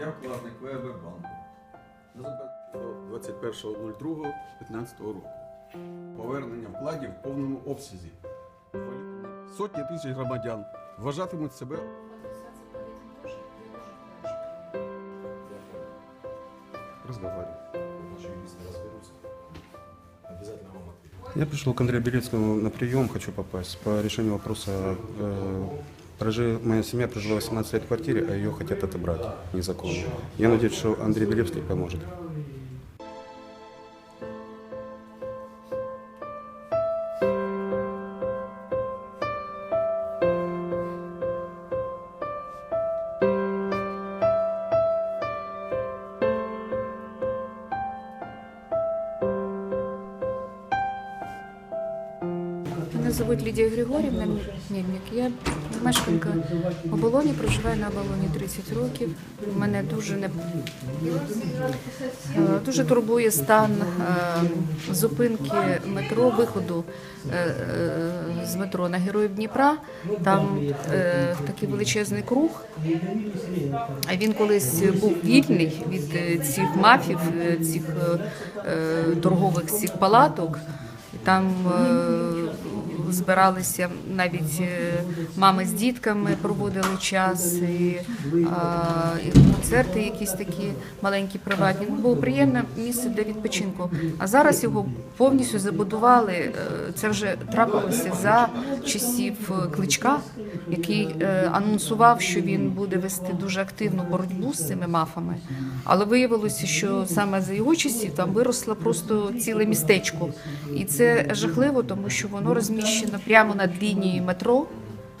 Я вкладник ВБ банку. До 21.02.15 року. Повернення вкладів в повному обсязі. Сотні тисяч громадян вважатимуть себе ответят. Я пришел к Андрею Белецкому на прием, хочу попасть по решению вопроса. э, прожи- моя семья прожила 18 лет в квартире, а ее хотят отобрать незаконно. Я надеюсь, что Андрей Белецкий поможет. Мене звуть Лідія Григорівна Мельник. Я мешканка оболоні, проживаю на оболоні 30 років. Мене дуже не Е, дуже турбує стан е, зупинки метро, виходу е, з метро на Героїв Дніпра. Там такий величезний круг. Він колись був вільний від цих мафів, цих торгових цих палаток. Там збиралися навіть е, мами з дітками, проводили час, і, і концерти якісь такі маленькі, приватні. Ну, було приємне місце для відпочинку. А зараз його повністю забудували. Е, Це вже трапилося за часів е, кличка, який анонсував, що він буде вести дуже активну боротьбу з цими мафами. Але виявилося, що саме за його часів там виросло просто ціле містечко. І це жахливо, тому що воно розміщено прямо над лінією метро.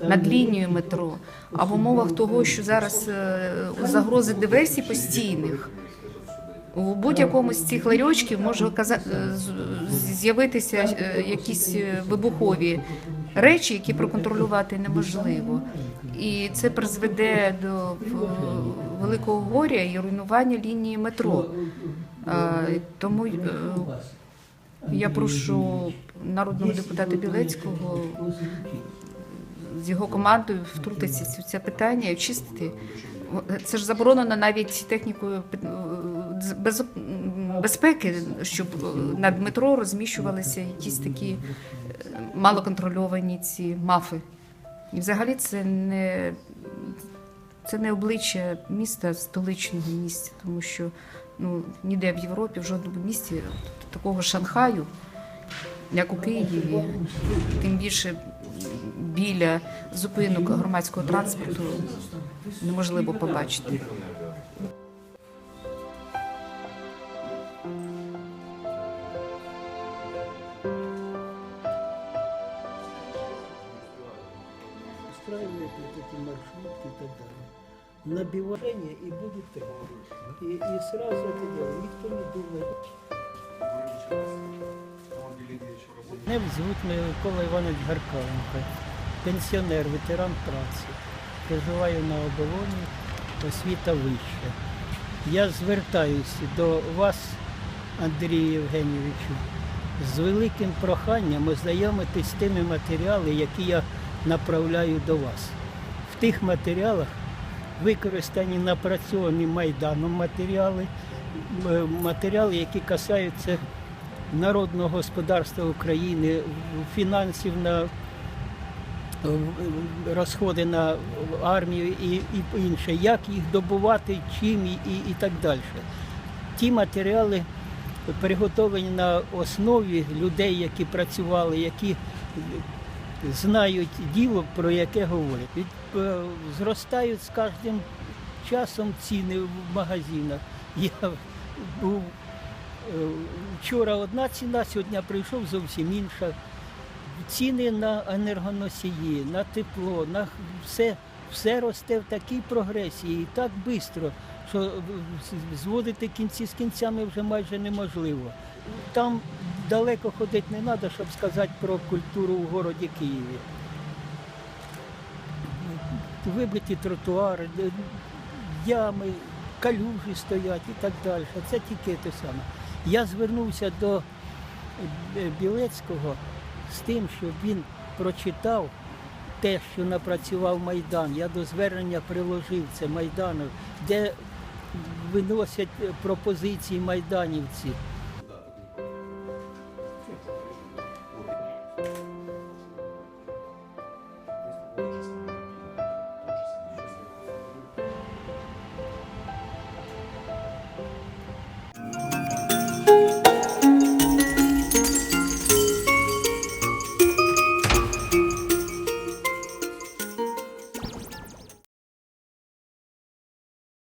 Над лінією метро, а в умовах того, що зараз е, загрози диверсій постійних, у будь-якому з цих ларьочків може е, з'явитися е, якісь вибухові речі, які проконтролювати неможливо. І це призведе до великого горя і руйнування лінії метро. Тому я прошу народного депутата Білецького з його командою втрутитися в це питання і очистити. Це ж заборонено навіть технікою без, безпеки, щоб над метро розміщувалися якісь такі е, малоконтрольовані ці мафи. І взагалі це не, це не обличчя міста, столичного місця, тому що ну, ніде в Європі, в жодному місті такого Шанхаю, як у Києві, тим більше біля зупинок громадського транспорту неможливо побачити. устраивают вот эти маршрутки и так далее. Набивание сразу это дело. Не думает. Мене звуть Микола Іванович Гаркаленко, пенсіонер, ветеран праці. Проживаю на оболоні, освіта вища. Я звертаюся до вас, Андрію Євгенійовичу, з великим проханням ознайомитись тими матеріалами, які я направляю до вас. В тих матеріалах використані напрацьовані Майданом матеріали, матеріали, які касаються народного господарства України, фінансів на розходи на армію і, і інше, як їх добувати, чим і, і, так далі. Ті матеріали приготовлені на основі людей, які працювали, які знають діло, про яке говорять. Від, е, зростають з кожним часом ціни в магазинах. Я був вчора одна ціна, сьогодні прийшов зовсім інша. Ціни на енергоносії, на тепло, на все, все росте в такій прогресії і так швидко, що зводити кінці з кінцями вже майже неможливо. Там далеко ходити не треба, щоб сказати про культуру в городі Києві. Вибиті тротуари, ями, калюжі стоять і так далі. Це тільки те саме. Я звернувся до е, Білецького з тим, щоб він прочитав те, що напрацював Майдан. Я до звернення приложив це Майдану, де виносять пропозиції майданівці.